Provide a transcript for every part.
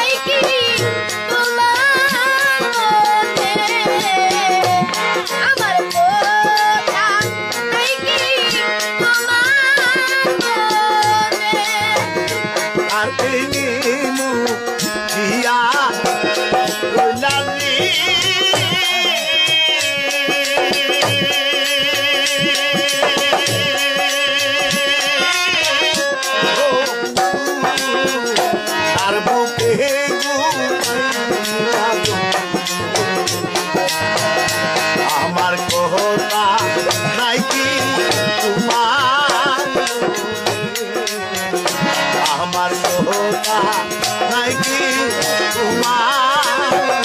Hey, Kitty! আমার লোকা নাকি তোমার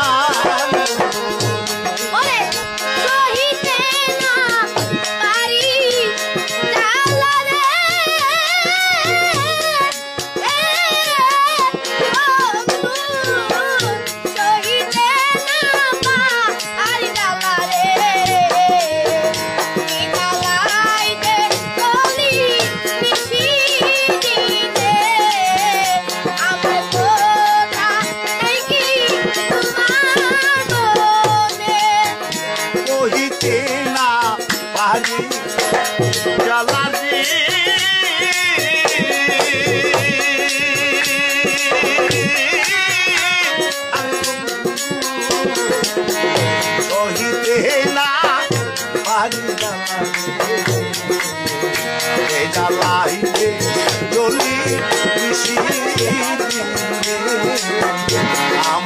Thank you.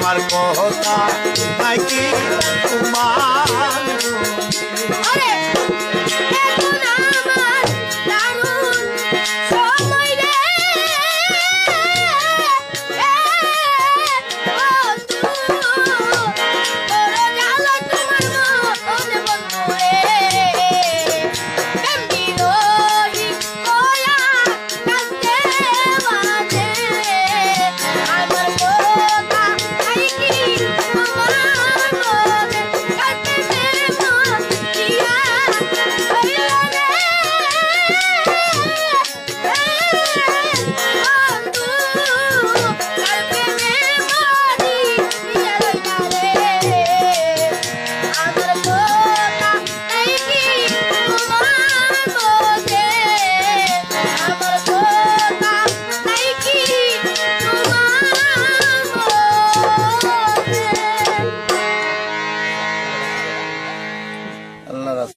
আমার কথা নাকি তোমার